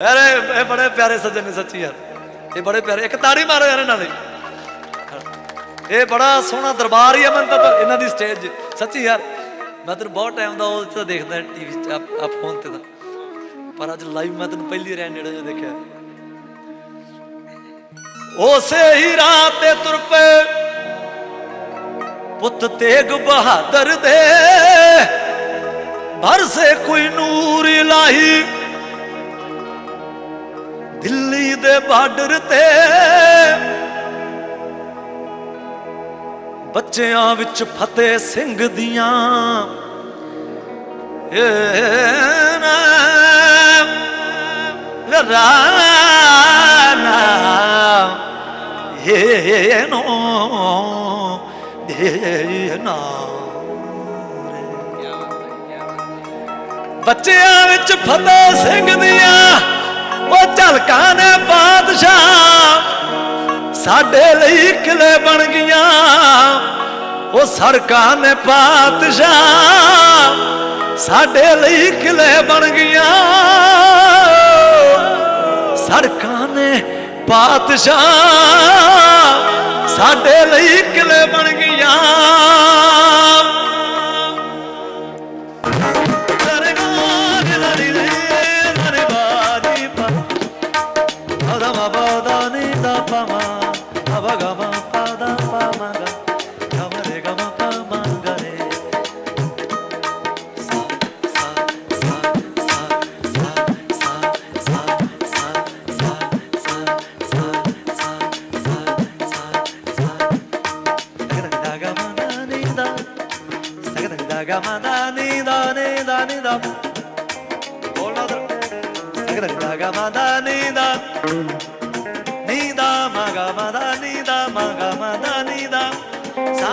ਅਰੇ, ਇਹ ਬੜੇ ਪਿਆਰੇ ਸੱਜਣ ਨੇ ਸੱਚੀ ਯਾਰ। ਇਹ ਬੜੇ ਪਿਆਰੇ। ਇੱਕ ਤਾੜੀ ਮਾਰੋ ਯਾਰ ਇਹਨਾਂ ਦੀ। ਇਹ ਬੜਾ ਸੋਹਣਾ ਦਰਬਾਰ ਹੀ ਹੈ ਮੈਨੂੰ ਤਾਂ ਇਹਨਾਂ ਦੀ ਸਟੇਜ ਸੱਚੀ ਯਾਰ, ਮੈਂ ਤੈਨੂੰ ਬਹੁਤ ਟਾਈਮ ਦਾ ਉਹ ਤਾਂ ਦੇਖਦਾ ਟੀਵੀ 'ਚ ਆ ਫੋਨ ਤੇ ਤਾਂ। ਪਰ ਅੱਜ ਲਾਈਵ ਮੈਂ ਤੈਨੂੰ ਪਹਿਲੀ ਵਾਰ ਨੇੜੇ ਤੋਂ ਦੇਖਿਆ। ਉਸੇ ਹੀ ਰਾਤ ਤੇ ਤੁਰ ਪਏ। ਪੁੱਤ ਤੇਗ ਬਹਾਦਰ ਦੇ। ਬਰਸੇ ਕੋਈ ਨੂਰ ਇਲਾਹੀ ਦਿੱਲੀ ਦੇ ਬਾਰਡਰ ਤੇ। ਬੱਚਿਆਂ ਵਿੱਚ ਫਤਿਹ ਸਿੰਘ ਦੀਆਂ। ਨਾ। ਰਾਨਾ ਇਹ ਨੋ। ਇਹ ਨਾ। ਬੱਚਿਆਂ ਵਿੱਚ ਫਤਿਹ ਸਿੰਘ ਦੀਆਂ। ਉਹ ਝਲਕਾਂ ਨੇ ਬਾਦਸ਼ਾਹ ਸਾਡੇ ਲਈ ਕਿਲੇ ਬਣ ਗਈਆਂ। ਉਹ ਸੜਕਾਂ ਨੇ ਪਾਤਸ਼ਾਹ ਸਾਡੇ ਲਈ ਕਿਲੇ ਬਣ ਗਈਆਂ। ਸੜਕਾਂ ਨੇ ਪਾਤਸ਼ਾਹ ਸਾਡੇ ਲਈ ਕਿਲੇ ਬਣ ਗਈਆਂ। పమ అవగమ పద పమగ గమరే గమ పమంగరే Thank you. மக மத நித மக மத நித சா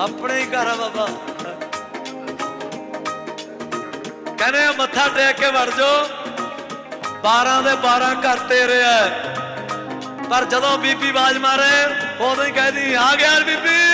ਆਪਣੇ ਹੀ ਘਰ ਆ ਬਾਬਾ। ਕਹਿੰਦੇ ਮੱਥਾ ਟੇਕ ਕੇ ਵੜ ਜੋ 12 ਦੇ 12 ਘਰ ਤੇਰੇ ਆ। ਪਰ ਜਦੋਂ ਬੀਬੀ ਬਾਜ ਮਾਰੇ, ਉਦੋਂ ਹੀ ਕਹਿਦੀ, ਆ ਗਿਆ ਬੀਬੀ।